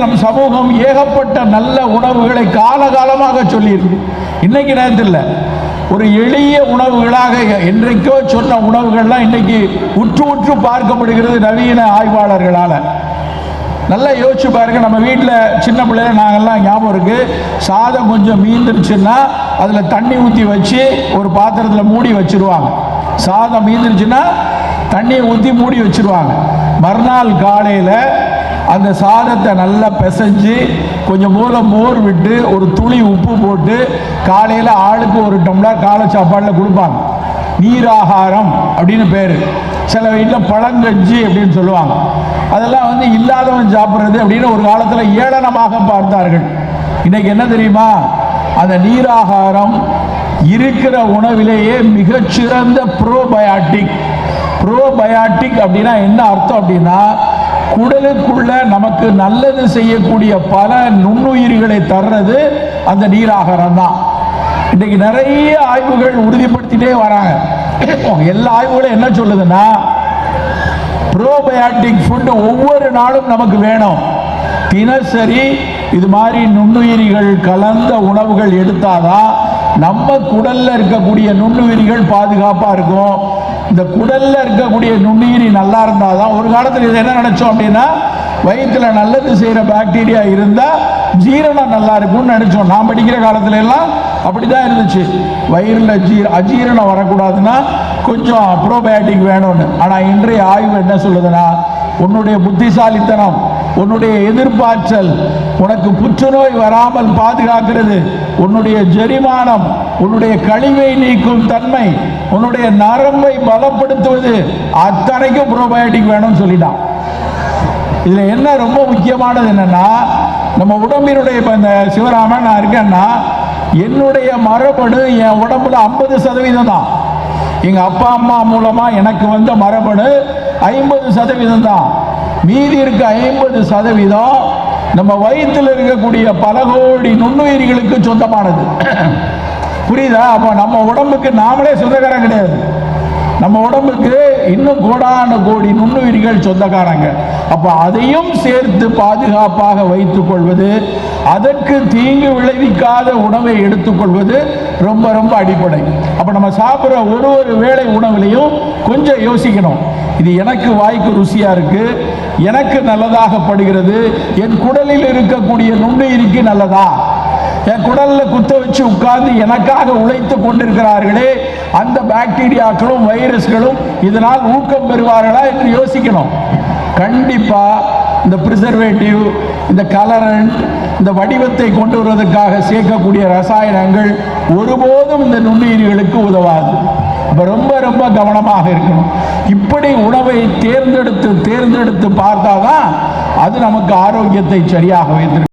நம் சமூகம் ஏகப்பட்ட நல்ல உணவுகளை காலகாலமாக சொல்லியிருக்கு. இன்னைக்கு நேரத்தில் ஒரு எளிய உணவுகளாக என்றைக்கோ சொன்ன உணவுகள்லாம் இன்னைக்கு உற்று உற்று பார்க்கப்படுகிறது நவீன ஆய்வாளர்களால். நல்லா யோசிச்சு பாருங்க நம்ம வீட்டில் சின்ன பிள்ளைல நாங்கள்லாம் ஞாபகம் இருக்கு. சாதம் கொஞ்சம் மீந்துருச்சுன்னா அதில் தண்ணி ஊற்றி வச்சு ஒரு பாத்திரத்தில் மூடி வச்சிருவாங்க. சாதம் மீந்துருச்சுன்னா தண்ணியை ஊற்றி மூடி வச்சிருவாங்க. மறுநாள் காலையில் அந்த சாதத்தை நல்லா பிசைஞ்சு கொஞ்சம் மூல மோர் விட்டு ஒரு துளி உப்பு போட்டு காலையில் ஆளுக்கு ஒரு டம்ளர் காலை சாப்பாடில் கொடுப்பாங்க. நீராகாரம் அப்படின்னு பேர். சில வீட்டில் பழங்கஞ்சி அப்படின்னு சொல்லுவாங்க. அதெல்லாம் வந்து இல்லாதவன் சாப்பிட்றது அப்படின்னு ஒரு காலத்தில் ஏளனமாக பார்த்தார்கள். இன்னைக்கு என்ன தெரியுமா? அந்த நீராகாரம் இருக்கிற உணவிலேயே மிகச்சிறந்த ப்ரோபயாட்டிக் ப்ரோபயாட்டிக் அப்படின்னா என்ன அர்த்தம் அப்படின்னா குடலுக்குள்ள நமக்கு நல்லது செய்யக்கூடிய பல நுண்ணுயிர்களை தர்றது அந்த நீராகாரம் தான் இன்றைக்கு நிறைய ஆய்வுகள் உறுதிப்படுத்திட்டே வராங்க. எல்லா ஆய்வுகளும் என்ன சொல்லுதுன்னா ப்ரோபயாட்டிக் ஃபுட்டு ஒவ்வொரு நாளும் நமக்கு வேணும். தினசரி இது மாதிரி நுண்ணுயிரிகள் கலந்த உணவுகள் எடுத்தாதான் நம்ம குடல்ல இருக்கக்கூடிய நுண்ணுயிரிகள் பாதுகாப்பா இருக்கும். இந்த குடல்ல இருக்கக்கூடிய நுண்ணுயிரி நல்லா இருந்தாதான். ஒரு காலத்தில் இதை என்ன நினைச்சோம் அப்படின்னா வயிற்றுல நல்லது செய்யற பாக்டீரியா இருந்தா ஜீரணம் நல்லா இருக்கும்னு நினைச்சோம். நான் படிக்கிற காலத்துல எல்லாம் அப்படிதான் இருந்துச்சு. வயிறுல ஜீ அஜீரணம் வரக்கூடாதுன்னா கொஞ்சம் ப்ரோபயோட்டிக் வேணும்னு. ஆனா இன்றைய ஆய்வு என்ன சொல்லுதுன்னா உன்னுடைய புத்திசாலித்தனம் உன்னுடைய எதிர்பார்த்தல் உனக்கு புற்றுநோய் வராமல் பாதுகாக்கிறது. உன்னுடைய ஜெரிமானம் உன்னுடைய கழிவை நீக்கும் தன்மை உன்னுடைய நரம்பை பலப்படுத்துவது அத்தனைக்கும் ப்ரோபயோட்டிக் வேணும்னு சொல்லிட்டான். இதில் என்ன ரொம்ப முக்கியமானது என்னென்னா நம்ம உடம்பினுடைய இப்போ இந்த சிவராமன் நான் இருக்கேன்னா என்னுடைய மரபணு என் உடம்புல ஐம்பது சதவீதம் தான். எங்கள் அப்பா அம்மா மூலமாக எனக்கு வந்த மரபணு ஐம்பது சதவீதம் தான். மீதி இருக்க ஐம்பது சதவீதம் நம்ம வயிற்றில் இருக்கக்கூடிய பல கோடி நுண்ணுயிரிகளுக்கு சொந்தமானது. புரியுதா? அப்போ நம்ம உடம்புக்கு நாமளே சொந்தக்காரன் கிடையாது. நம்ம உடம்புக்கு இன்னும் கோடான கோடி நுண்ணுயிரிகள் சொந்தக்காரங்க. அப்போ அதையும் சேர்த்து பாதுகாப்பாக வைத்துக் கொள்வது அதற்கு தீங்கு விளைவிக்காத உணவை எடுத்துக்கொள்வது ரொம்ப ரொம்ப அடிப்படை. அப்போ நம்ம சாப்பிட்ற ஒரு ஒரு வேளை உணவுலையும் கொஞ்சம் யோசிக்கணும். இது எனக்கு வாய்க்கு ருசியாக இருக்குது எனக்கு நல்லதாகப்படுகிறது. என் குடலில் இருக்கக்கூடிய நுண்ணுயிரிக்கு நல்லதா? என் குடலில் குத்த வச்சு உட்கார்ந்து எனக்காக உழைத்து கொண்டிருக்கிறார்களே அந்த பாக்டீரியாக்களும் வைரஸ்களும் இதனால் ஊக்கம் பெறுவார்களா என்று யோசிக்கணும். கண்டிப்பாக இந்த ப்ரிசர்வேட்டிவ் இந்த கலரன் இந்த வடிவத்தை கொண்டு வருவதற்காக சேர்க்கக்கூடிய ரசாயனங்கள் ஒருபோதும் இந்த நுண்ணுயிர்களுக்கு உதவாது. ரொம்ப ரொம்ப கவனமாக இருக்கணும். இப்படி உணவை தேர்ந்தெடுத்து தேர்ந்தெடுத்து பார்த்தாதான் அது நமக்கு ஆரோக்கியத்தை சரியாக வைத்திருக்கும்.